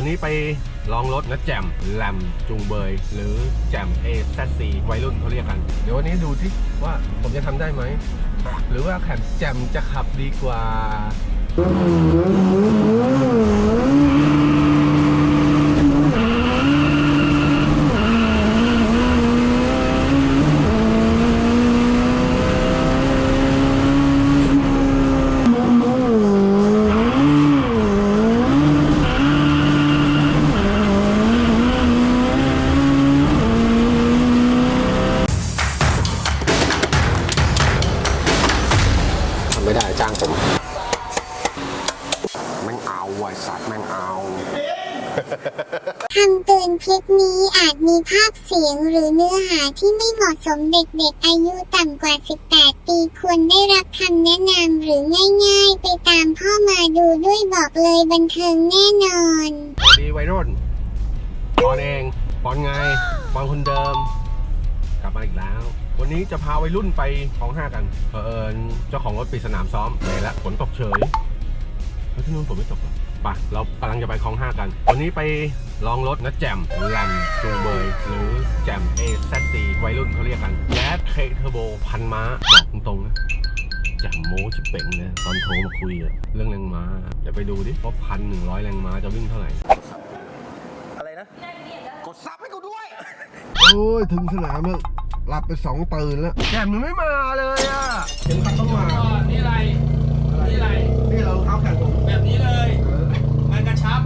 วันนี้ไปลองรถนะแจมแลมจุงเบย หรือแจมเอซซีวัยรุ่นเขาเรียกกัน เดี๋ยววันนี้ดูที่ว่าผมจะทำได้ไหม หรือว่าแขนแจมจะขับดีกว่า ภาพเสียงหรือเนื้อหาที่ไม่เหมาะสมเด็กๆ อายุต่ำกว่า 18 ปีควรได้รับคำแนะนำหรือง่ายๆ ไปตามพ่อมาดูด้วยบอกเลยบันเทิงแน่นอนสวัสดีวัยรุ่นปอนเองปอนไงปอนคนเดิม กลับมาอีกแล้ว วันนี้จะพาวัยรุ่นไปของห้ากันเผอิญเจ้าของรถปิดสนามซ้อมเลยละฝนตกเฉยแล้วที่นู้นฝนไม่ตกหรอ ปะเรากำลังจะไปของห้ากัน วันนี้ไปลองรถนะแจมแลมจูงเบยหรือแจม A Z C วัยรุ่นเขาเรียกกันแก๊สเคเทอร์โบพันม้าบอกตรงๆนะแจ่มโม้ชิบเป่งเลยตอนโทรมาคุยอะเรื่องแรงม้าเดี๋ยวไปดูดิว่าพันหนึ่งร้อยแรงม้าจะวิ่งเท่าไหร่อะไรนะกดซับให้กูด้วย โอ้ย ถึงสนามแล้วหลับไปสองตื่นแล้วแจ่มยังไม่มาเลยอะเห็นขับต้องมาก็นี่อะไรนี่อะไรนี่เราเท้าแข่งผมแบบนี้เลย มันกระชับ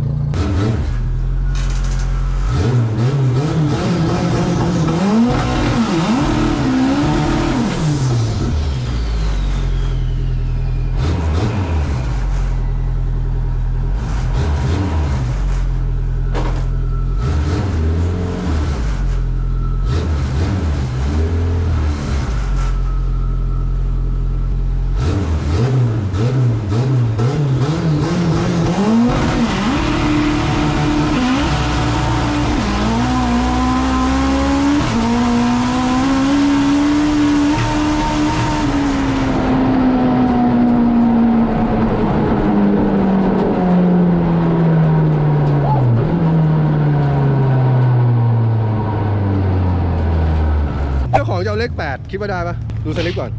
เจ้าของจะเอาเลขแปด คิดว่าได้ปะดูสลิปก่อน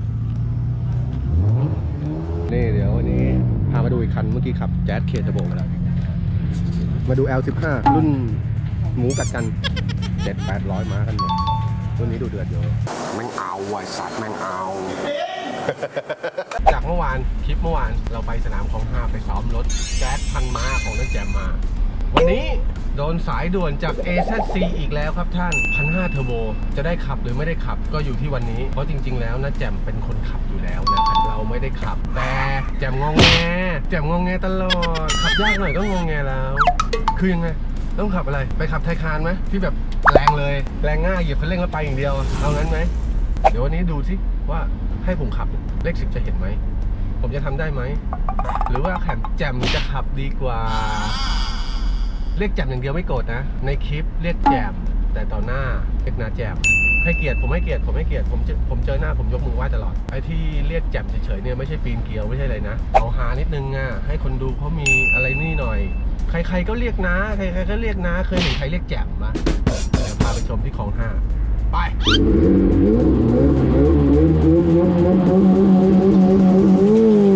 นี่เดี๋ยววันนี้พามาดูอีกคันเมื่อกี้ขับแจ๊สเคทโบมาแล้ว มาดู L15 รุ่นหมูกัดกันเจ็ดแปดร้อยม้ากันหมดรุ่นนี้ดูเดือดเยอะแม่งเอาไว้สัตว์แม่งเอาจากเมื่อวานคลิปเมื่อวานเราไปสนามของห้าไปซ้อมรถแจ๊สพันม้าของนักแจมมา วันนี้โดนสายด่วนจาก AZC อีกแล้วครับท่านพันห้าเทอร์โบจะได้ขับหรือไม่ได้ขับก็อยู่ที่วันนี้ เพราะจริง ๆ แล้วนะแจมเป็นคนขับอยู่แล้วนะครับเราไม่ได้ขับ แต่แจมงงแงแจมงงแงตลอด ขับยากหน่อยก็งงแงแล้ว คือยังไงต้องขับอะไรไปขับไทคานไหมที่แบบแรงเลย แรงง่ายเหยียบคันเร่งแล้วไปอย่างเดียวเอางั้นไหมเดี๋ยววันนี้ดูสิว่าให้ผมขับเลขสิบจะเห็นไหมผมจะทำได้ไหมหรือว่าแขนแจมจะขับดีกว่า เรียกแจมอย่างเดียวไม่โกรธนะ ในคลิปเรียกแจมแต่ต่อหน้าเรียกนาแจมให้เกียรติผมให้เกียรติผมให้เกียรติผมเจอผมเจอหน้าผมยกมือไหว้ตลอดไอ้ที่เรียกแจมเฉยๆเนี่ยไม่ใช่ปีนเกลียวไม่ใช่อะไรนะเอาหานิดนึงอะให้คนดูเขามีอะไรนี่หน่อย ใครๆก็เรียกนะใครๆก็เรียกนะ เคยเห็นใครเรียกแจมปะเดี๋ยวพาไปชมที่คลองห้าไปค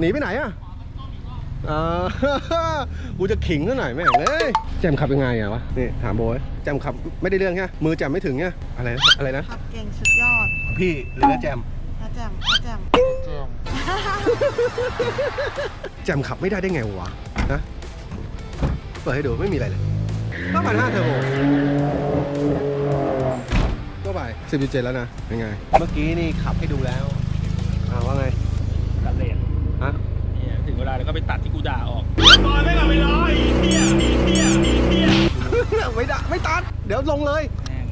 หนีไปไหนอะอ่า กูจะขิงซะหน่อยแม่งเลยแจมขับยังไงอะวะนี่ถามโบยแจมขับไม่ได้เรื่องใช่ไหมมือแจมไม่ถึงเนี่ยอะไรนะอะไรนะขับเก่งสุดยอดพี่หรือนะแจมนะแจ่มนะแจ่มแจมขับไม่ได้ได้ไงวะนะเปิดให้ดูไม่มีอะไรเลยก็พันห้าเทอร์โบก็ไปสิบจุดเจ็ดแล้วนะเป็นไง เมื่อกี้นี่ขับให้ดูแล้วอ่าว่าไง ตัดเลน ฮะ เนี่ยถึงเวลาแล้ว ก็ไปตัดที่กูด่าออกตอนไม่กลับไปร้อยเฮียเฮียเฮียไม่ได้ไม่ตัด เดี๋ยวลงเลย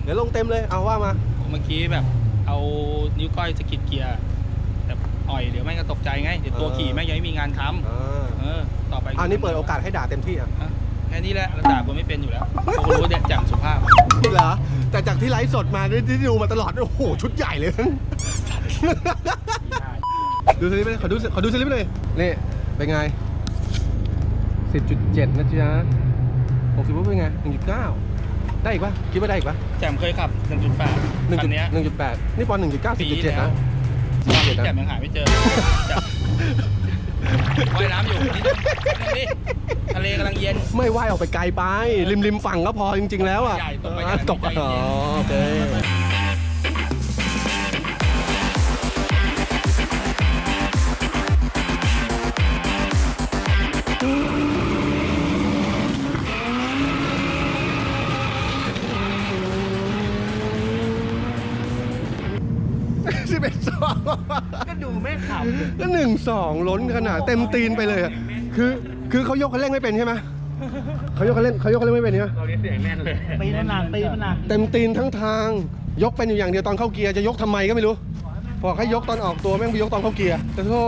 เดี๋ยวลงเต็มเลย เอาว่ามา เมื่อกี้แบบเอานิ้วก้อยสกิดเกียร์แต่อ่อยเดี๋ยวแม่งก็ตกใจไง เดี๋ยวตัวขี่แม่งยังไม่มีงานทอ่าำเออ ต่อไปอันนี้เปิดโอกาสให้ด่าเต็มที่อะแค่นี้แหละด่ากูไม่เป็นอยู่แล้วกูรู้เด็กแจ่มสุภาพเหรอ แต่จากที่ไลฟ์สดมาที่ที่ดูมาตลอด โอ้โห ชุดใหญ่เลย ดูสลิปเลยขอดูขอดูสลิปเลย นี่ เป็นไง 10.7 นะจ๊ะ60ว่าเป็นไง 1.9 ได้อีกปะคิดว่าได้อีกปะแจ่มเคยขับ1.8 1.1.8คันเนี้ยนี่ปอน1.9ปี10.7แล้วนะตอนนี้17แจ่มนะยังหาไม่เจอแจ่มว่ายน้ำอยู่นี่นี่ทะเลกำลังเย็น ไม่ว่ายออกไปไกลไป ริมริมฝั่งก็พอจริง ๆ แล้วอะใหญ่ตกไปเออใหญ่ตกใหญ่อ๋อโอเค ก็หนึ่งสองล้นขนาดเต็มตีนไปเลยอะคือคือเขายกคันเร่งไม่เป็นใช่ไหมเขายกคันเร่งเขายกคันเร่งไม่เป็นใช่ไหมเราเรียนเสียงแน่นเลยปีนหนักปีนหนักเต็มตีนทั้งทาง ยกเป็นอยู่อย่างเดียวตอนเข้าเกียร์จะยกทำไมก็ไม่รู้บอกให้ยกตอนออกตัวแม่งไปยกตอนเข้าเกียร์แต่โธ่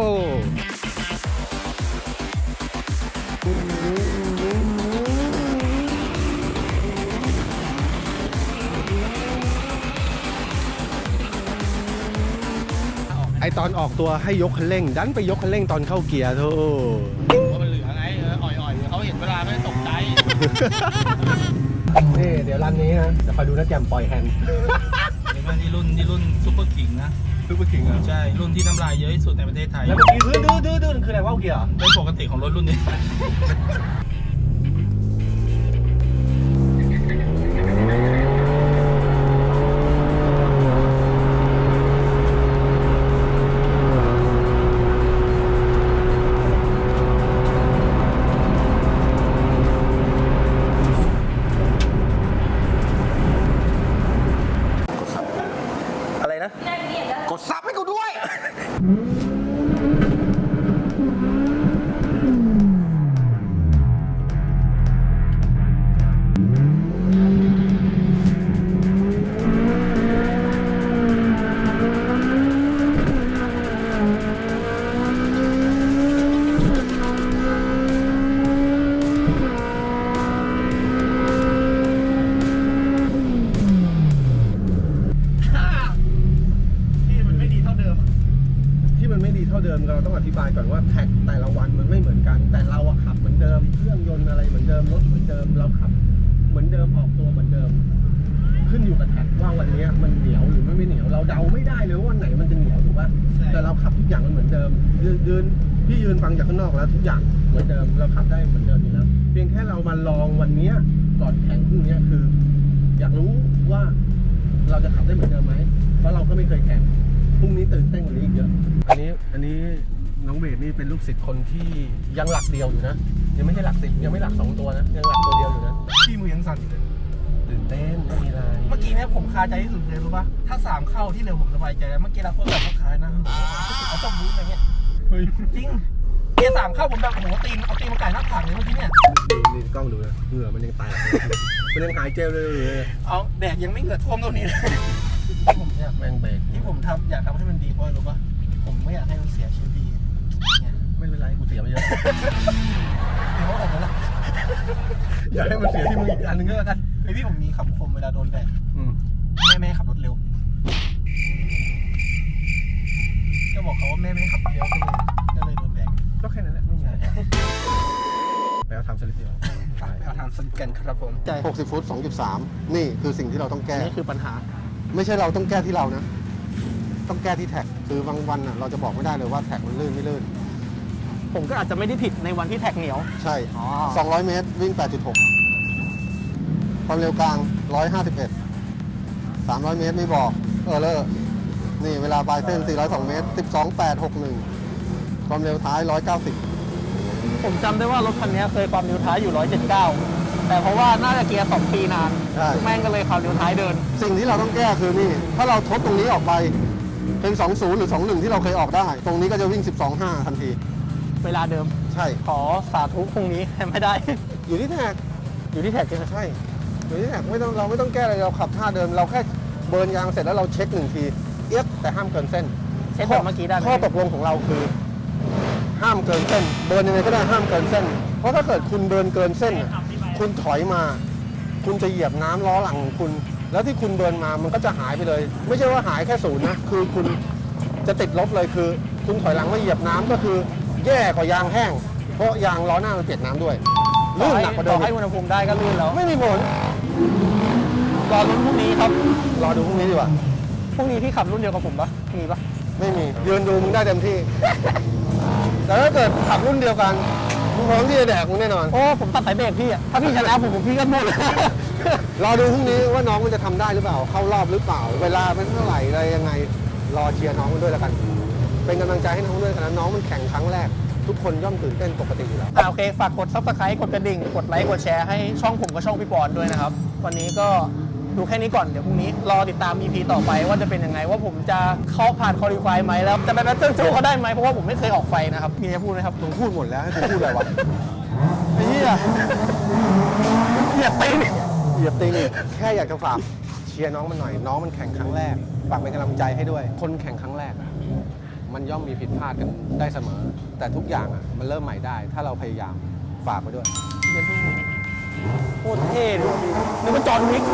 ไอตอนออกตัวให้ยกคันเร่ง ดันไปยกคันเร่งตอนเข้าเกียร์โธ่ว่ามันเหลือไงเอออ่อยๆเขาเห็นเวลาไม่ได้ตกใจนี่เดี๋ยวรันนี้นะเดี๋ยวคอยดูนะแจมปล่อยแฮนด์นี่มันนี่รุ่นนี่รุ่นซุปเปอร์คิงนะซูเปอร์คิงอะใช่ รุ่นที่น้ำลายเยอะที่สุดในประเทศไทยแล้วเมื่อกี้ดื้อดื้อดื้อดื้อคืออะไรว่าเกียร์เหรอเป็นปกติของรถรุ่นนี้ เหนียวเราเดาไม่ได้เลยว่าวันไหนมันจะเหนียวถูกป่ะแต่เราขับทุกอย่างมันเหมือนเดิมยืนยืนพี่ยืนฟังจากข้างนอกแล้วทุกอย่างเหมือนเดิมเราขับได้เหมือนเดิมอยู่แล้วเพียงแค่เรามาลองวันเนี้ยก่อนแข่งพรุ่งเนี้ยคือ อยากรู้ว่าเราจะขับได้เหมือนเดิมไหมเพราะเราก็ไม่เคยแข่งพรุ่งนี้ตื่นเต้นกว่านี้อีกเยอะอันนี้อันนี้น้องเบสนี่เป็นลูกศิษย์คนที่ยังหลักเดียวอยู่นะยังไม่ใช่หลักสิบยังไม่หลักสองตัวนะยังหลักตัวเดียวอยู่นะที่มือยังสั่นอยู่เลยตื่นเต้น นี่ยผมคาใจที่สุดเลยรู้ปะถ้าสามเข้าที่เร็วผมสบายใจแล้วเมื่อกี้เราคนแบบเขาขายนะเขาชอบบู๊อะไรเงี้ยเฮ้ยจริงเกียร์สามเข้าผมแบบโอ้โหตีนเอาตีนมาไก่หน้าผากเลยเมื่อกี้เนี่ยนี่กล้องดูนะเหงื่อมันยังแตกเลยมันยังหายเจลเลยเลยเอาแดดยังไม่เหงื่อท่วมตรงนี้เลยที่ผมอยากแม่งเบรกที่ผมทำอยากทำให้มันดีเพราะอะไรรู้ปะผมไม่อยากให้มันเสียชีวิตดีเนี่ยไม่เป็นไรกูเสียไปเยอะถือว่าผมนะอย่าให้มันเสียที่มึงอีกอันหนึงก็แล้วกันไอ พี่ผมมีคำคมเวลาโดนแดดอืมแม่แม่ให้ขับรถเร็วก็บอกเขาว่าแม่ไม่ให้ขับเร็วก็เลยก็เลยโดนแดดก็แค่นั้นแหละไม่มีอะไรไปเอาทำสลิปเดียวไปเอาทางสลิปกันครับผม60ฟุต2.3 นี่คือสิ่งที่เราต้องแก้ นี่คือปัญหา ไม่ใช่เราต้องแก้ที่เรานะ ต้องแก้ที่แท็ก คือบางวันอะเราจะบอกไม่ได้เลยว่าแท็กมันลื่นไม่ลื่น ผมก็อาจจะไม่ได้ผิดในวันที่แท็กเหนียว ใช่อ๋อ200 เมตรวิ่ง 8.6 ความเร็วกลาง 151 300 เมตรไม่บอก เออเลอร์นี่เวลาปลายเส้น 402 เมตร 12861 ความเร็วท้าย 190 ผมจำได้ว่ารถคันนี้เคยความเร็วท้ายอยู่ 179 แต่เพราะว่าน่าจะเกียร์ 2 ปีนานใช่แม่งก็เลยความเร็วท้ายเดิน สิ่งที่เราต้องแก้คือนี่ ถ้าเราทดตรงนี้ออกไปเป็น 20 หรือ 21 ที่เราเคยออกได้ ตรงนี้ก็จะวิ่ง 12.5 ทันที เวลาเดิม ใช่ ขอสาธุพรุ่งนี้ให้ไม่ได้ อยู่ที่แท็ก อยู่ที่แท็กใช่ไหมใช่ อยู่ที่แท็กไม่ต้องเราไม่ต้องแก้อะไรเราขับท่าเดิมเราแค่เบิร์นยางเสร็จแล้วเราเช็คหนึ่งทีเอียดแต่ห้ามเกินเส้นเช็คแบบเมื่อกี้ได้ไหมข้อตกลงของเราคือ ห้ามเกินเส้น เบิร์นยังไงก็ได้ห้ามเกินเส้น เพราะถ้าเกิดคุณเบิร์นเกินเส้นน่ะคุณถอยมา คุณจะเหยียบน้ำล้อหลังของคุณ แล้วที่คุณเบิร์นมามันก็จะหายไปเลย ไม่ใช่ว่าหายแค่ศูนย์นะคือคุณจะติดลบเลยคือ คุณถอยหลังมาเหยียบน้ำก็คือ แย่กว่ายางแห้ง เพราะยางล้อหน้ามันเปียกน้ำด้วยต่ลื่อนให้หนักกว่าเดิต่อมให้อีกอุณหภูมิได้ก็ลื่นแล้วไม่มีผล รอรุ่นพรุ่งนี้ครับ รอดูพรุ่งนี้ดีกว่า พรุ่งนี้พี่ขับรุ่นเดียวกับผมปะมีปะไม่มี ยืนดูมึงได้เต็มที่ แต่ถ้าเกิดขับรุ่นเดียวกันมึงพร้อมที่จะแดกมึงแน่นอน โอ้ ผมตัดสายเบรกพี่อะถ้าพี่ชนะผมผมพี่ก็หมด รอดูพรุ่งนี้ว่าน้องมันจะทำได้หรือเปล่า เข้ารอบหรือเปล่า เวลาเป็นเท่าไหร่อะไรยังไง รอเชียร์น้องมันด้วยแล้วกัน เป็นกำลังใจให้น้องด้วยกันนะน้องมันแข่งครั้งแรก ทุกคนย่อมตื่นเต้นปกติอยู่แล้ว อ่าโอเคฝากกด subscribe กดกระดิ่ง กดไลค์กดแชร์ให้ช่องผมกับช่องพี่ปอนด้วยนะครับ วันนี้ก็ดูแค่นี้ก่อนเดี๋ยวพรุ่งนี้รอติดตาม EP ต่อไปว่าจะเป็นยังไง ว่าผมจะเข้าผ่านคอลี่ไฟไหมแล้วจะไปแบทเทิลสู้เขาได้ไหมเพราะว่าผมไม่เคยออกไฟนะครับมีอะไรพูดไหมครับมึงพูดหมดแล้วให้กูพูดอะไรวะไอ้เหี้ยเหยียบตีนเหยียบตีนอีกแค่อยากจะฝากเชียร์น้องมันหน่อย น้องมันแข่งครั้งแรกฝากเป็นกำลังใจให้ด้วย คนแข่งครั้งแรกอะ มันย่อมมีผิดพลาดกันได้เสมอ แต่ทุกอย่างอะมันเริ่มใหม่ได้ ถ้าเราพยายามฝากไปด้วยโคตรเท่เลยนึกว่าจอห์นวิก